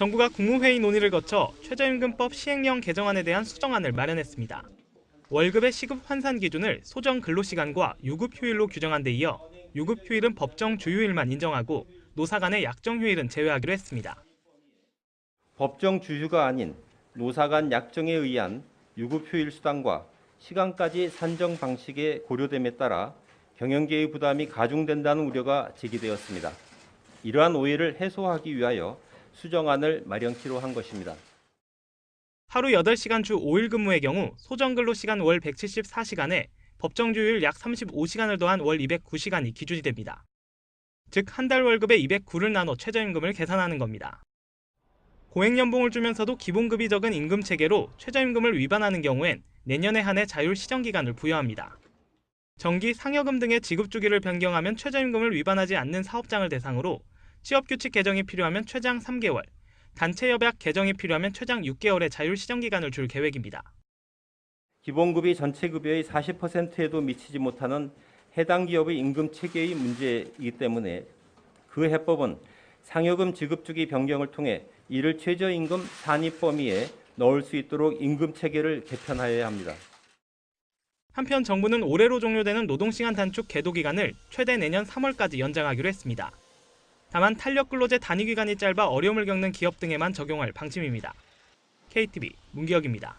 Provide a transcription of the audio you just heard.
정부가 국무회의 논의를 거쳐 최저임금법 시행령 개정안에 대한 수정안을 마련했습니다. 월급의 시급 환산 기준을 소정 근로시간과 유급 휴일로 규정한 데 이어 유급 휴일은 법정 주휴일만 인정하고 노사 간의 약정 휴일은 제외하기로 했습니다. 법정 주휴가 아닌 노사 간 약정에 의한 유급 휴일 수당과 시간까지 산정 방식의 고려됨에 따라 경영계의 부담이 가중된다는 우려가 제기되었습니다. 이러한 오해를 해소하기 위하여 수정안을 마련키로 한 것입니다. 하루 8시간 주 5일 근무의 경우 소정 근로 시간 월 174시간에 법정 주휴일 약 35시간을 더한 월 209시간이 기준이 됩니다. 즉 한 달 월급에 209를 나눠 최저임금을 계산하는 겁니다. 고액연봉을 주면서도 기본급이 적은 임금 체계로 최저임금을 위반하는 경우엔 내년에 한해 자율 시정 기간을 부여합니다. 정기, 상여금 등의 지급 주기를 변경하면 최저임금을 위반하지 않는 사업장을 대상으로 취업규칙 개정이 필요하면 최장 3개월, 단체 협약 개정이 필요하면 최장 6개월의 자율 시정 기간을 줄 계획입니다. 기본급이 전체 급여의 40%에도 미치지 못하는 해당 기업의 임금 체계의 문제이기 때문에 그 해법은 상여금 지급 주기 변경을 통해 이를 최저임금 산입 범위에 넣을 수 있도록 임금 체계를 개편하여야 합니다. 한편 정부는 올해로 종료되는 노동시간 단축 계도 기간을 최대 내년 3월까지 연장하기로 했습니다. 다만 탄력 근로제 단위 기간이 짧아 어려움을 겪는 기업 등에만 적용할 방침입니다. KTV 문기혁입니다.